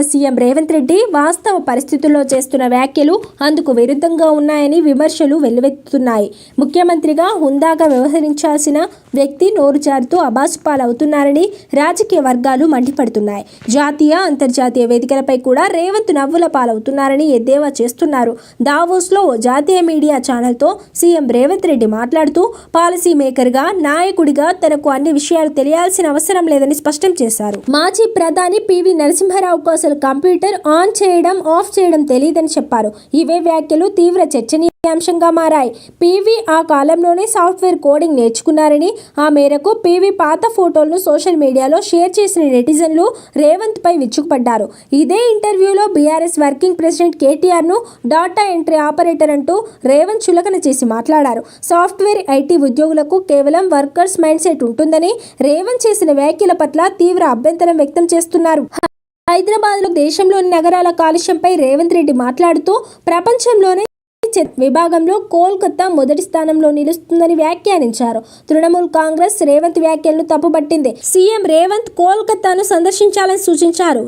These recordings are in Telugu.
సీఎం రేవంత్ రెడ్డి వాస్తవ పరిస్థితుల్లో చేస్తున్న వ్యాఖ్యలు అందుకు విరుద్ధంగా ఉన్నాయని విమర్శలు వెల్లువెత్తుతున్నాయి. ముఖ్యమంత్రిగా హుందాగా వ్యవహరించాల్సిన వ్యక్తి నోరు జారుతూ అబాసుపాలవుతున్నారని రాజకీయ వర్గాలు మండిపడుతున్నాయి. జాతీయ అంతర్జాతీయ వేదికలపై కూడా రేవంత్ నవ్వుల పాలవుతున్నారని ఎద్దేవా చేస్తున్నారు. దావోస్లో ఓ జాతీయ మీడియా ఛానల్తో సీఎం రేవంత్ రెడ్డి మాట్లాడుతూ పాలసీ మేకర్గా నాయకుడిగా తనకు అన్ని విషయాలు తెలియాల్సిన అవసరం లేదని స్పష్టం చేశారు. మాజీ ప్రధాని పివి నరసింహారావుకు అసలు కంప్యూటర్ ఆన్ చేయడం ఆఫ్ చేయడం తెలియదని చెప్పారు. ఇవే వ్యాఖ్యలు తీవ్ర చర్చనీయాంశంగా మారాయి. పీవీ ఆ కాలంలోనే సాఫ్ట్వేర్ కోడింగ్ నేర్చుకున్నారని ఆ మేరకు పివి పాత ఫోటోలను సోషల్ మీడియాలో షేర్ చేసిన నెటిజన్లు రేవంత్ పై విచ్చుకుపడ్డారు. ఇదే ఇంటర్వ్యూలో బీఆర్ఎస్ వర్కింగ్ ప్రెసిడెంట్ కేటీఆర్ను డాటా ఎంట్రీ ఆపరేటర్ అంటూ రేవంత్ చులకన చేసి మాట్లాడారు. సాఫ్ట్వేర్ ఐటీ ఉద్యోగులకు కేవలం వర్కర్స్ మైండ్ సెట్ ఉంటుందని రేవంత్ చేసిన వ్యాఖ్యల పట్ల తీవ్ర అభ్యంతరం వ్యక్తం చేస్తున్నారు. హైదరాబాద్లో దేశంలోని నగరాల కాలుష్యంపై రేవంత్ రెడ్డి మాట్లాడుతూ ప్రపంచంలోనే విభాగంలో కోల్కతా మొదటి స్థానంలో నిలుస్తుందని వ్యాఖ్యానించారు. తృణమూల్ కాంగ్రెస్ రేవంత్ వ్యాఖ్యలను తప్పుపట్టింది. సీఎం రేవంత్ కోల్కతాను సందర్శించాలని సూచించారు.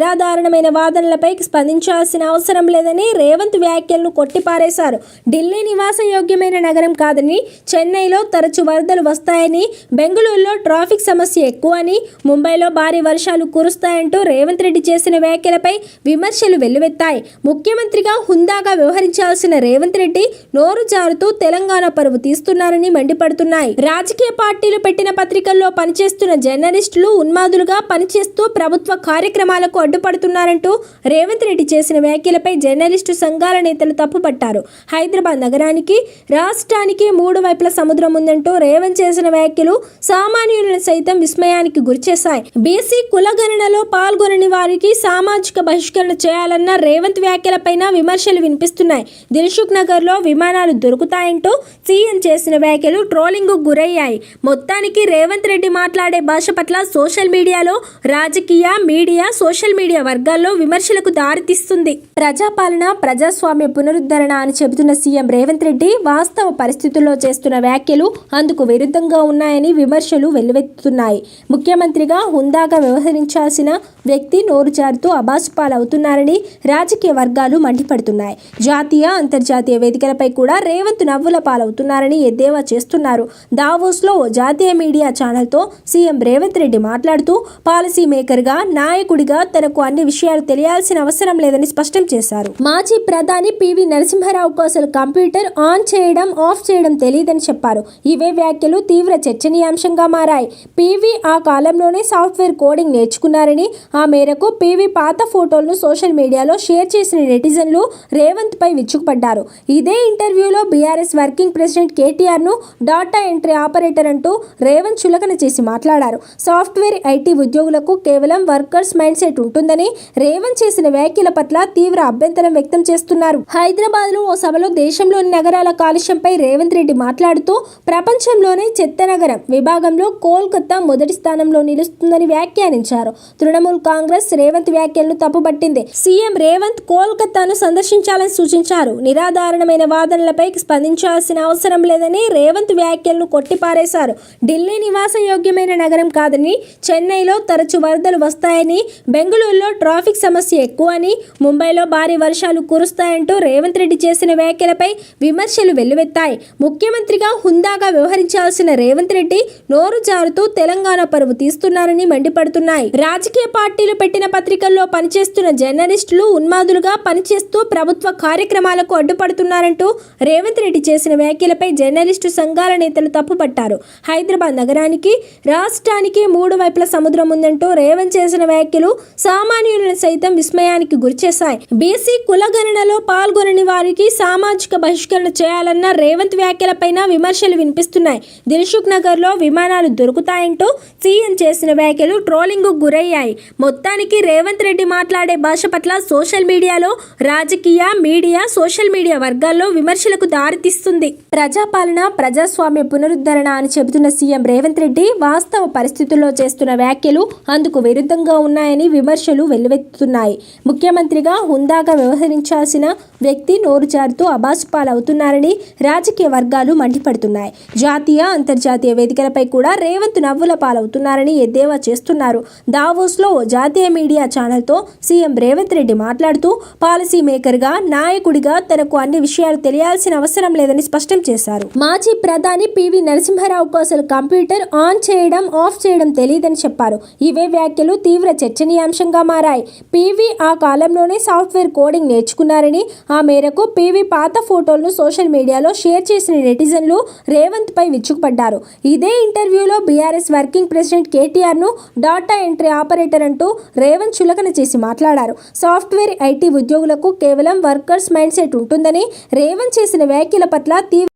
నిరాధారణమైన వాదనలపై స్పందించాల్సిన అవసరం లేదని రేవంత్ వ్యాఖ్యలను కొట్టిపారేశారు. ఢిల్లీ నివాస యోగ్యమైన నగరం కాదని చెన్నైలో తరచు వరదలు వస్తాయని బెంగళూరులో ట్రాఫిక్ సమస్య ఎక్కువని ముంబైలో భారీ వర్షాలు కురుస్తాయంటూ రేవంత్ రెడ్డి చేసిన వ్యాఖ్యలపై విమర్శలు వెల్లువెత్తాయి. ముఖ్యమంత్రిగా హుందాగా వ్యవహరించాల్సిన రేవంత్ రెడ్డి నోరు జారుతూ తెలంగాణ పరువు తీస్తున్నారని మండిపడుతున్నాయి. రాజకీయ పార్టీలు పెట్టిన పత్రికల్లో పనిచేస్తున్న జర్నలిస్టులు ఉన్మాదులుగా పనిచేస్తూ ప్రభుత్వ కార్యక్రమాలకు అడ్డుపడుతున్నారంటూ రేవంత్ రెడ్డి చేసిన వ్యాఖ్యలపై జర్నలిస్టు సంఘాల నేతలు తప్పుపట్టారు. హైదరాబాద్ నగరానికి రాష్ట్రానికి మూడు వైపుల సముద్రం ఉందంటూ రేవంత్ చేసిన వ్యాఖ్యలు సామాన్యులను సైతం విస్మయానికి గురిచేశాయి బీసీ కులగణనలో పాల్గొనని వారికి సామాజిక బహిష్కరణ చేయాలన్న రేవంత్ వ్యాఖ్యలపైన విమర్శలు వినిపిస్తున్నాయి. దిల్సుఖ్ నగర్లో విమానాలు దొరుకుతాయంటూ సీఎం చేసిన వ్యాఖ్యలు ట్రోలింగ్ గురయ్యాయి. మొత్తానికి రేవంత్ రెడ్డి మాట్లాడే భాష పట్ల సోషల్ మీడియాలో రాజకీయ మీడియా సోషల్ మీడియా వర్గాల్లో విమర్శలకు దారితీస్తుంది. ప్రజాపాలన ప్రజాస్వామ్య పునరుద్ధరణ అని చెబుతున్న సీఎం రేవంత్ రెడ్డి వాస్తవ పరిస్థితుల్లో చేస్తున్న వ్యాఖ్యలు అందుకు విరుద్ధంగా ఉన్నాయని విమర్శలు వెల్లువెత్తుతున్నాయి. ముఖ్యమంత్రిగా హుందాగా వ్యవహరించాల్సిన వ్యక్తి నోరు జారుతూ అబాసుపాలవుతున్నారని రాజకీయ వర్గాలు మండిపడుతున్నాయి. జాతీయ అంతర్జాతీయ వేదికలపై కూడా రేవంత్ నవ్వుల పాలవుతున్నారని ఎద్దేవా చేస్తున్నారు. దావోస్లో ఓ జాతీయ మీడియా ఛానల్తో సీఎం రేవంత్ రెడ్డి మాట్లాడుతూ పాలసీ మేకర్గా నాయకుడిగా తనకు అన్ని విషయాలు తెలియాల్సిన అవసరం లేదని స్పష్టం చేశారు. మాజీ ప్రధాని పివి నరసింహారావుకు అసలు కంప్యూటర్ ఆన్ చేయడం ఆఫ్ చేయడం తెలియదని చెప్పారు. ఇవే వ్యాఖ్యలు తీవ్ర చర్చనీయాంశంగా మారాయి. పివి ఆ కాలంలోనే సాఫ్ట్వేర్ కోడింగ్ నేర్చుకున్నారని ఆ మేరకు పివి పాత ఫోటోలను సోషల్ మీడియాలో షేర్ చేసిన నెటిజన్లు రేవంత్ పై విచ్చుకుపడ్డారు. ఇదే ఇంటర్వ్యూలో బీఆర్ఎస్ వర్కింగ్ ప్రెసిడెంట్ కేటీఆర్ను డాటా ఎంట్రీ ఆపరేటర్ అంటూ రేవంత్ చులకన చేసి మాట్లాడారు. సాఫ్ట్వేర్ ఐటీ ఉద్యోగులకు కేవలం వర్కర్స్ మైండ్ సెట్ ఉంటుందని రేవంత్ చేసిన వ్యాఖ్యల పట్ల తీవ్ర అభ్యంతరం వ్యక్తం చేస్తున్నారు. హైదరాబాద్లో ఓ సభలో దేశంలోని నగరాల కాలుష్యంపై రేవంత్ రెడ్డి మాట్లాడుతూ ప్రపంచంలోనే చెత్త నగరం విభాగంలో కోల్కతా మొదటి స్థానంలో నిలుస్తుందని వ్యాఖ్యానించారు. తృణమూల్ కాంగ్రెస్ రేవంత్ వ్యాఖ్యలను తప్పుపట్టింది. సీఎం రేవంత్ కోల్కతాను సందర్శించాలని సూచించారు. నిరాధారణమైన వాదనలపై స్పందించాల్సిన అవసరం లేదని రేవంత్ వ్యాఖ్యలను కొట్టిపారేశారు. ఢిల్లీ నివాస యోగ్యమైన నగరం కాదని చెన్నైలో తరచు వరదలు వస్తాయని బెంగళూరులో ట్రాఫిక్ సమస్య ఎక్కువని ముంబైలో భారీ వర్షాలు కురుస్తాయంటూ రేవంత్ రెడ్డి చేసిన వ్యాఖ్యలపై విమర్శలు వెల్లువెత్తాయి. ముఖ్యమంత్రిగా హుందాగా వ్యవహరించాల్సిన రేవంత్ రెడ్డి నోరు జారుతూ తెలంగాణ పరువు తీస్తున్నారని మండిపడుతున్నాయి. రాజకీయ పార్టీ పార్టీలు పెట్టిన పత్రికల్లో పనిచేస్తున్న జర్నలిస్టులు ఉన్మాదులుగా పనిచేస్తూ ప్రభుత్వ కార్యక్రమాలకు అడ్డుపడుతున్నారంటూ రేవంత్ రెడ్డి చేసిన వ్యాఖ్యలపై జర్నలిస్టు సంఘాల నేతలు తప్పుపట్టారు. హైదరాబాద్ నగరానికి రాష్ట్రానికి మూడు వైపుల సముద్రం ఉందంటూ రేవంత్ చేసిన వ్యాఖ్యలు సామాన్యులను సైతం విస్మయానికి గురిచేశాయి. బీసీ కులగణనలో పాల్గొనని వారికి సామాజిక బహిష్కరణ చేయాలన్న రేవంత్ వ్యాఖ్యలపైన విమర్శలు వినిపిస్తున్నాయి. దిల్సుఖ్ నగర్లో విమానాలు దొరుకుతాయంటూ సీఎం చేసిన వ్యాఖ్యలు ట్రోలింగ్కు గురయ్యాయి. మొత్తానికి రేవంత్ రెడ్డి మాట్లాడే భాష పట్ల సోషల్ మీడియాలో రాజకీయ మీడియా సోషల్ మీడియా వర్గాల్లో విమర్శలకు దారితీస్తుంది. ప్రజాపాలన ప్రజాస్వామ్య పునరుద్ధరణ అని చెబుతున్న సీఎం రేవంత్ రెడ్డి వాస్తవ పరిస్థితుల్లో చేస్తున్న వ్యాఖ్యలు అందుకు విరుద్ధంగా ఉన్నాయని విమర్శలు వెల్లువెత్తుతున్నాయి. ముఖ్యమంత్రిగా హుందాగా వ్యవహరించాల్సిన వ్యక్తి నోరు జారుతూ అబాసు పాలవుతున్నారని రాజకీయ వర్గాలు మండిపడుతున్నాయి. జాతీయ అంతర్జాతీయ వేదికలపై కూడా రేవంత్ నవ్వుల పాలవుతున్నారని ఎద్దేవా చేస్తున్నారు. దావోస్లో జాతీయ మీడియా ఛానల్తో సీఎం రేవంత్ రెడ్డి మాట్లాడుతూ పాలసీ మేకర్గా నాయకుడిగా తనకు అన్ని విషయాలు తెలియాల్సిన అవసరం లేదని స్పష్టం చేశారు. మాజీ ప్రధాని పివి నరసింహారావుకు అసలు కంప్యూటర్ ఆన్ చేయడం ఆఫ్ చేయడం తెలియదని చెప్పారు. ఇవే వ్యాఖ్యలు తీవ్ర చర్చనీయాంశంగా మారాయి. పివి ఆ కాలంలోనే సాఫ్ట్వేర్ కోడింగ్ నేర్చుకున్నారని ఆ మేరకు పివి పాత ఫోటోలను సోషల్ మీడియాలో షేర్ చేసిన నెటిజన్లు రేవంత్ పై విచ్చుకుపడ్డారు ఇదే ఇంటర్వ్యూలో బీఆర్ఎస్ వర్కింగ్ ప్రెసిడెంట్ కేటీఆర్ను డాటా ఎంట్రీ ఆపరేటర్ అంటూ రేవంత్ చులకన చేసి మాట్లాడారు. సాఫ్ట్వేర్ ఐటీ ఉద్యోగులకు కేవలం వర్కర్స్ మైండ్ సెట్ ఉంటుందని రేవంత్ చేసిన వ్యాఖ్యల పట్ల తీవ్ర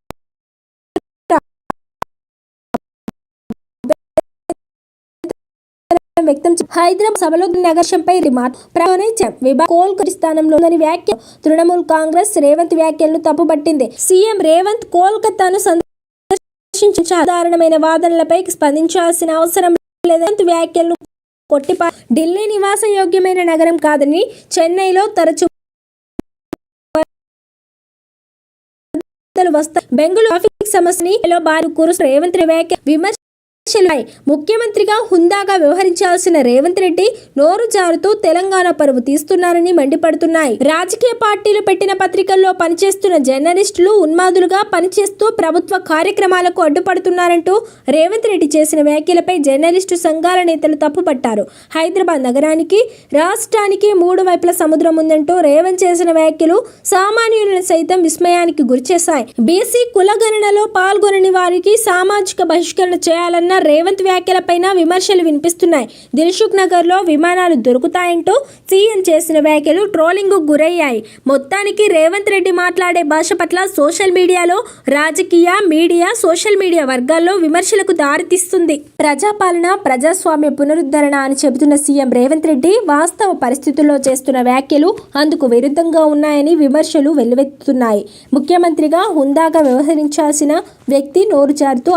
వ్యక్తం హైదరాబాద్ సభలో నగర్షంపై రిమార్క్ స్థానంలోని వ్యాఖ్య తృణమూల్ కాంగ్రెస్ రేవంత్ వ్యాఖ్యలను తప్పుపట్టింది. సీఎం రేవంత్ కోల్కతాను సందర్శించి సాధారణమైన వాదనలపై స్పందించాల్సిన అవసరం లేదంత వ్యాఖ్యలను కొట్టిపా ఢిల్లీ నివాస యోగ్యమైన నగరం కాదని చెన్నైలో తరచు వస్తాయి బెంగళూరు ట్రాఫిక్ సమస్యని బారు కురుసు రేవంత్ రెడ్డి ముఖ్యమంత్రిగా హుందాగా వ్యవహరించాల్సిన రేవంత్ రెడ్డి నోరు జారుతూ తెలంగాణ పరువు తీస్తున్నారని మండిపడుతున్నాయి. రాజకీయ పార్టీలు పెట్టిన పత్రికల్లో పనిచేస్తున్న జర్నలిస్టులు ఉన్మాదులుగా పనిచేస్తూ ప్రభుత్వ కార్యక్రమాలకు అడ్డుపడుతున్నారంటూ రేవంత్ రెడ్డి చేసిన వ్యాఖ్యలపై జర్నలిస్టు సంఘాల నేతలు తప్పుపట్టారు. హైదరాబాద్ నగరానికి రాష్ట్రానికి మూడు వైపుల సముద్రం ఉందంటూ రేవంత్ చేసిన వ్యాఖ్యలు సామాన్యులను సైతం విస్మయానికి గురిచేశాయి. బీసీ కులగణనలో పాల్గొనని వారికి సామాజిక బహిష్కరణ చేయాలన్న రేవంత్ వ్యాఖ్యలపైన విమర్శలు వినిపిస్తున్నాయి. దిల్సుఖ్ నగర్లో విమానాలు దొరుకుతాయంటూ సీఎం చేసిన వ్యాఖ్యలు ట్రోలింగ్ గురయ్యాయి. మొత్తానికి రేవంత్ రెడ్డి మాట్లాడే భాష పట్ల సోషల్ మీడియాలో రాజకీయ మీడియా సోషల్ మీడియా వర్గాల్లో విమర్శలకు దారితీస్తుంది. ప్రజాపాలన ప్రజాస్వామ్య పునరుద్ధరణ అని చెబుతున్న సీఎం రేవంత్ రెడ్డి వాస్తవ పరిస్థితుల్లో చేస్తున్న వ్యాఖ్యలు అందుకు విరుద్ధంగా ఉన్నాయని విమర్శలు వెల్లువెత్తుతున్నాయి. ముఖ్యమంత్రిగా హుందాగా వ్యవహరించాల్సిన వ్యక్తి నోరు జారుతూ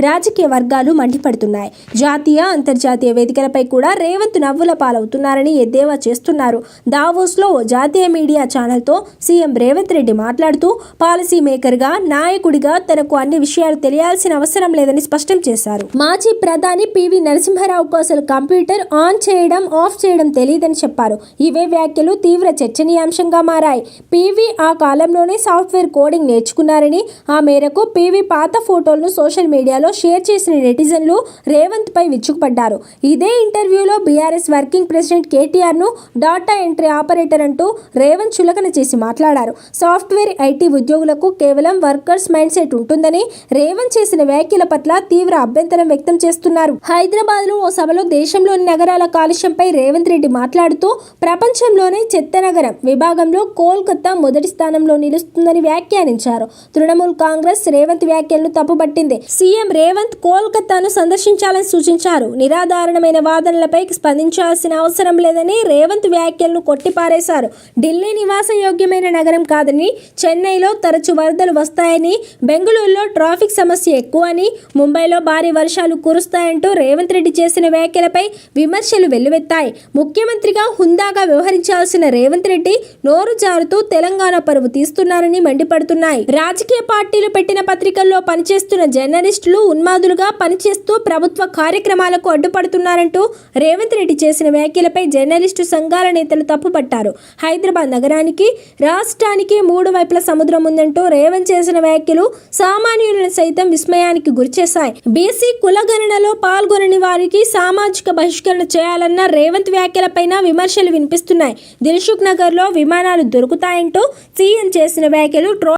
రాజకీయ వర్గాలు మండిపడుతున్నాయి. జాతీయ అంతర్జాతీయ వేదికలపై కూడా రేవంత్ నవ్వుల పాలవుతున్నారని ఎద్దేవా చేస్తున్నారు. దావోస్లో ఓ జాతీయ మీడియా ఛానల్తో సీఎం రేవంత్ రెడ్డి మాట్లాడుతూ పాలసీ మేకర్గా నాయకుడిగా తనకు అన్ని విషయాలు తెలియాల్సిన అవసరం లేదని స్పష్టం చేశారు. మాజీ ప్రధాని పివి నరసింహారావుకు అసలు కంప్యూటర్ ఆన్ చేయడం ఆఫ్ చేయడం తెలియదని చెప్పారు. ఇవే వ్యాఖ్యలు తీవ్ర చర్చనీయాంశంగా మారాయి. పివి ఆ కాలంలోనే సాఫ్ట్వేర్ కోడింగ్ నేర్చుకున్నారని ఆ మేరకు పివి పాత ఫోటోలను సోషల్ మీడియాలో షేర్ చేసిన నెటిజన్లు రేవంత్ పై విచ్చుకుపడ్డారు. ఇదే ఇంటర్వ్యూలో బీఆర్ఎస్ వర్కింగ్ ప్రెసిడెంట్ కేటీఆర్ను డాటా ఎంట్రీ ఆపరేటర్ అంటూ రేవంత్ చులకన చేసి మాట్లాడారు. సాఫ్ట్వేర్ ఐటీ ఉద్యోగులకు కేవలం వర్కర్స్ మైండ్ సెట్ ఉంటుందని రేవంత్ చేసిన వ్యాఖ్యల పట్ల తీవ్ర అభ్యంతరం వ్యక్తం చేస్తున్నారు. హైదరాబాద్లో ఓ సభలో దేశంలోని నగరాల కాలుష్యంపై రేవంత్ రెడ్డి మాట్లాడుతూ ప్రపంచంలోనే చెత్త నగరం విభాగంలో కోల్కతా మొదటి స్థానంలో నిలుస్తుందని వ్యాఖ్యానించారు. తృణమూల్ కాంగ్రెస్ రేవంత్ వ్యాఖ్యలను తప్పుపట్టింది. సీఎం రేవంత్ కోల్కతాను సందర్శించాలని సూచించారు. నిరాధారణమైన వాదనలపై స్పందించాల్సిన అవసరం లేదని రేవంత్ వ్యాఖ్యలను కొట్టిపారేశారు. ఢిల్లీ నివాస యోగ్యమైన నగరం కాదని చెన్నైలో తరచు వరదలు వస్తాయని బెంగళూరులో ట్రాఫిక్ సమస్య ఎక్కువ అని ముంబైలో భారీ వర్షాలు కురుస్తాయంటూ రేవంత్ రెడ్డి చేసిన వ్యాఖ్యలపై విమర్శలు వెల్లువెత్తాయి. ముఖ్యమంత్రిగా హుందాగా వ్యవహరించాల్సిన రేవంత్ రెడ్డి నోరు జారుతూ తెలంగాణ పరువు తీస్తున్నారని మండిపడుతున్నాయి. రాజకీయ పార్టీలు పెట్టిన పత్రికల్లో పనిచేస్తున్న జర్నలిస్టులు ఉన్మాదులుగా పనిచేస్తూ ప్రభుత్వ కార్యక్రమాలకు అడ్డుపడుతున్నారంటూ రేవంత్ రెడ్డి చేసిన వ్యాఖ్యలపై జర్నలిస్టు సంఘాల నేతలు తప్పుపట్టారు. హైదరాబాద్ నగరానికి రాష్ట్రానికి మూడు వైపుల సముద్రం ఉందంటూ రేవంత్ చేసిన వ్యాఖ్యలు సామాన్యులను సైతం విస్మయానికి గురిచేశాయి. బీసీ కులగణనలో పాల్గొనని వారికి సామాజిక బహిష్కరణ చేయాలన్న రేవంత్ వ్యాఖ్యలపైన విమర్శలు వినిపిస్తున్నాయి. దిల్సుఖ్ నగర్లో విమానాలు దొరుకుతాయంటూ సీఎం చేసిన వ్యాఖ్యలు ట్రో